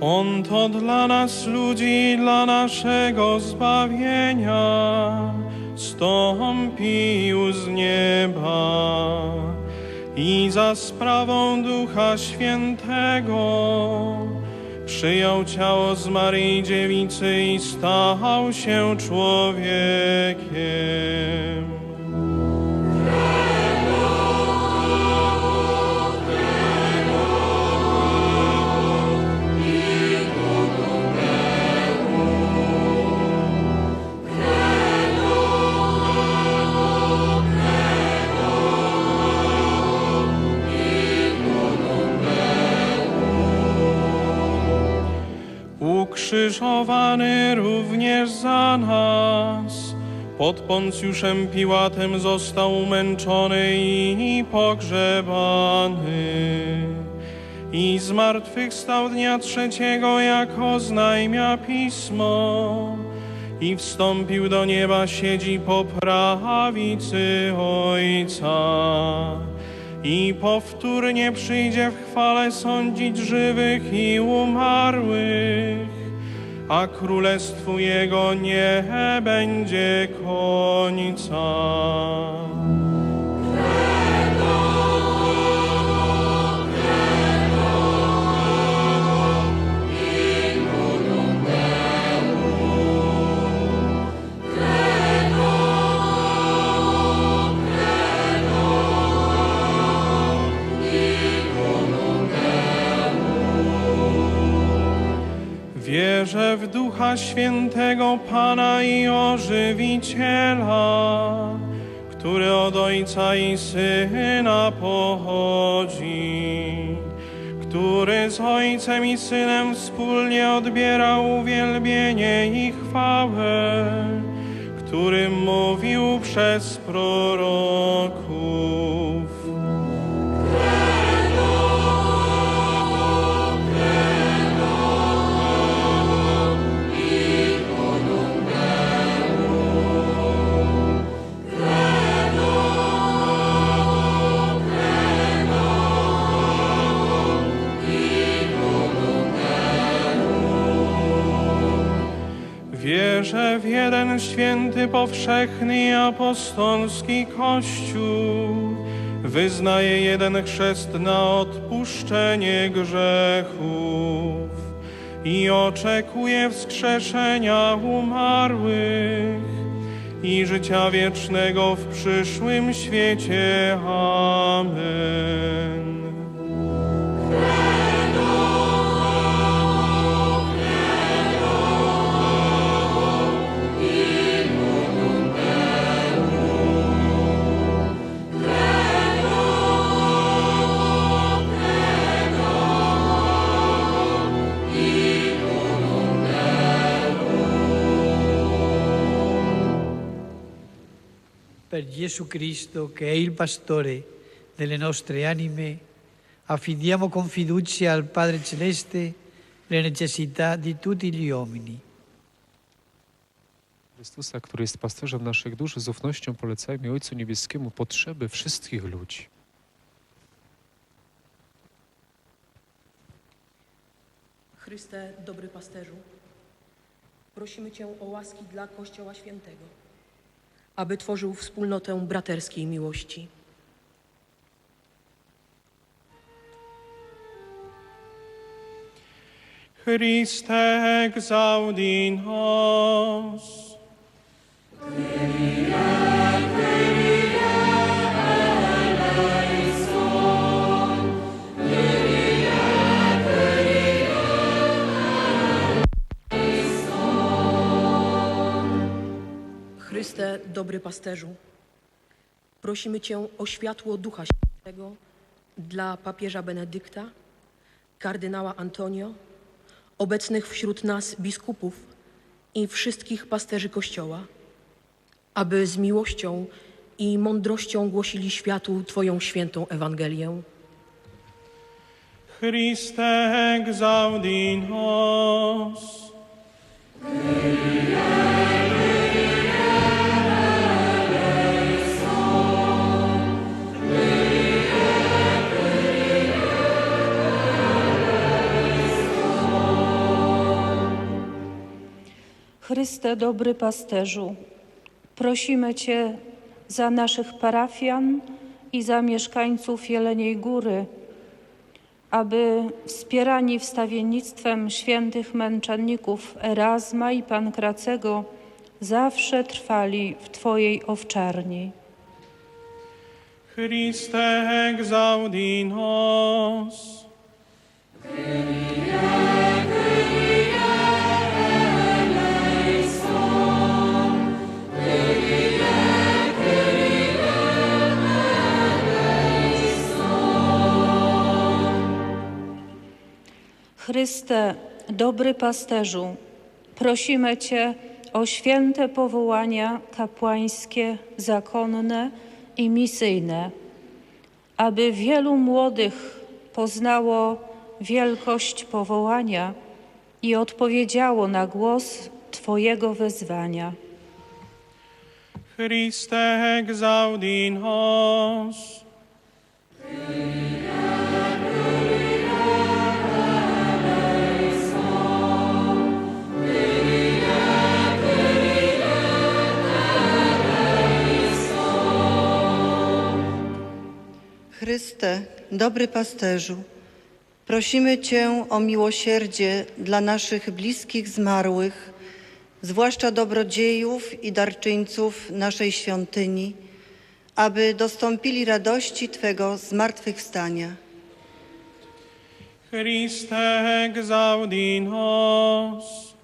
On to dla nas ludzi, dla naszego zbawienia stąpił z nieba i za sprawą Ducha Świętego przyjął ciało z Maryi Dziewicy i stał się człowiekiem. Ukrzyżowany również za nas. Pod Poncjuszem Piłatem został umęczony i pogrzebany. I zmartwychwstał dnia trzeciego, jak oznajmia Pismo. I wstąpił do nieba, siedzi po prawicy Ojca i powtórnie przyjdzie w chwale sądzić żywych i umarłych, a królestwu Jego nie będzie końca. Wierzę w Ducha Świętego Pana i Ożywiciela, który od Ojca i Syna pochodzi, który z Ojcem i Synem wspólnie odbiera uwielbienie i chwałę, który mówił przez proroków. Wierzę w jeden święty, powszechny i apostolski Kościół. Wyznaję jeden chrzest na odpuszczenie grzechów i oczekuję wskrzeszenia umarłych i życia wiecznego w przyszłym świecie. Amen. Per Gesù Cristo, che è il pastore delle nostre anime, affidiamo con fiducia al Padre Celeste le necessità di tutti gli uomini. Chrystusa, który jest pasterzem naszych dusz, z ufnością polecajmy Ojcu Niebieskiemu potrzeby wszystkich ludzi. Chryste, dobry pasterzu, prosimy Cię o łaski dla Kościoła Świętego, aby tworzył wspólnotę braterskiej miłości. Christe exaudi nos. Chryste, dobry pasterzu, prosimy Cię o światło Ducha Świętego dla papieża Benedykta, kardynała Antonio, obecnych wśród nas biskupów i wszystkich pasterzy Kościoła, aby z miłością i mądrością głosili światu Twoją świętą Ewangelię. Christe exaudi nos. Chryste, dobry pasterzu, prosimy Cię za naszych parafian i za mieszkańców Jeleniej Góry, aby wspierani wstawiennictwem świętych męczenników Erasma i Pankracego zawsze trwali w Twojej owczarni. Christe exaudi nos. Chryste, dobry pasterzu, prosimy Cię o święte powołania kapłańskie, zakonne i misyjne, aby wielu młodych poznało wielkość powołania i odpowiedziało na głos Twojego wezwania. Christe exaudi nos. Chryste, dobry pasterzu, prosimy Cię o miłosierdzie dla naszych bliskich zmarłych, zwłaszcza dobrodziejów i darczyńców naszej świątyni, aby dostąpili radości Twego zmartwychwstania. Christe exaudi nos.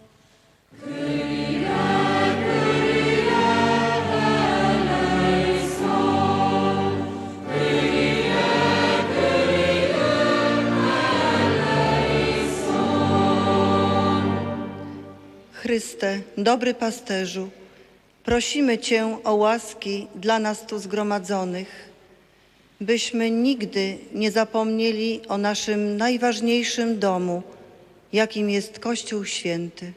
Chryste, dobry pasterzu, prosimy Cię o łaski dla nas tu zgromadzonych, byśmy nigdy nie zapomnieli o naszym najważniejszym domu, jakim jest Kościół Święty.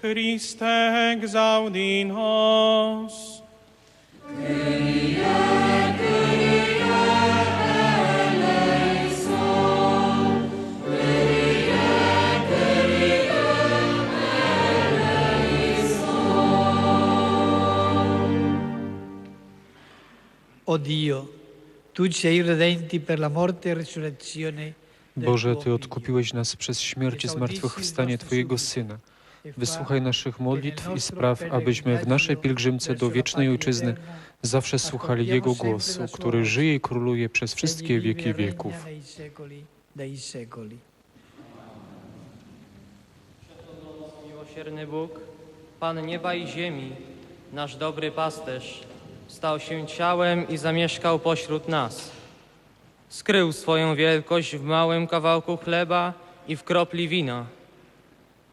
Christe exaudi nos. O Dio, tu ci hai redenti per la morte e resurrezione Boże, Ty odkupiłeś nas przez śmierć i zmartwychwstanie Twojego Syna. Wysłuchaj naszych modlitw i spraw, abyśmy w naszej pielgrzymce do wiecznej Ojczyzny zawsze słuchali Jego głosu, który żyje i króluje przez wszystkie wieki wieków. Miłosierny Bóg, Pan nieba i ziemi, nasz dobry pasterz, stał się ciałem i zamieszkał pośród nas. Skrył swoją wielkość w małym kawałku chleba i w kropli wina.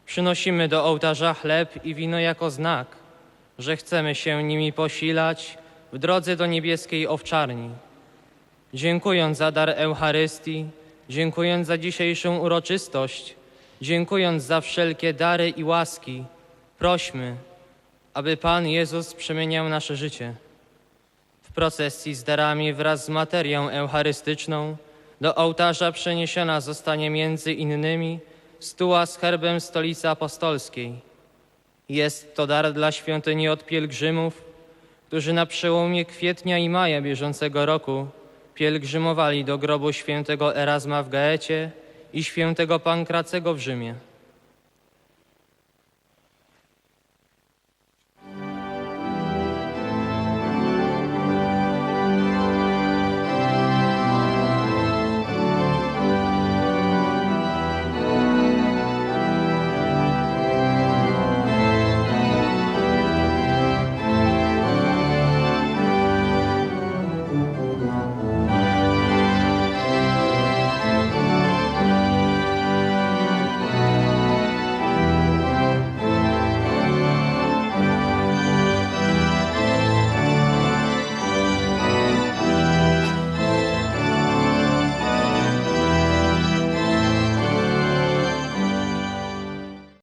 Przynosimy do ołtarza chleb i wino jako znak, że chcemy się nimi posilać w drodze do niebieskiej owczarni. Dziękując za dar Eucharystii, dziękując za dzisiejszą uroczystość, dziękując za wszelkie dary i łaski, prośmy, aby Pan Jezus przemieniał nasze życie. Procesji z darami wraz z materią eucharystyczną do ołtarza przeniesiona zostanie między innymi stuła z herbem stolicy apostolskiej. Jest to dar dla świątyni od pielgrzymów, którzy na przełomie kwietnia i maja bieżącego roku pielgrzymowali do grobu świętego Erasma w Gaecie i świętego Pankracego w Rzymie.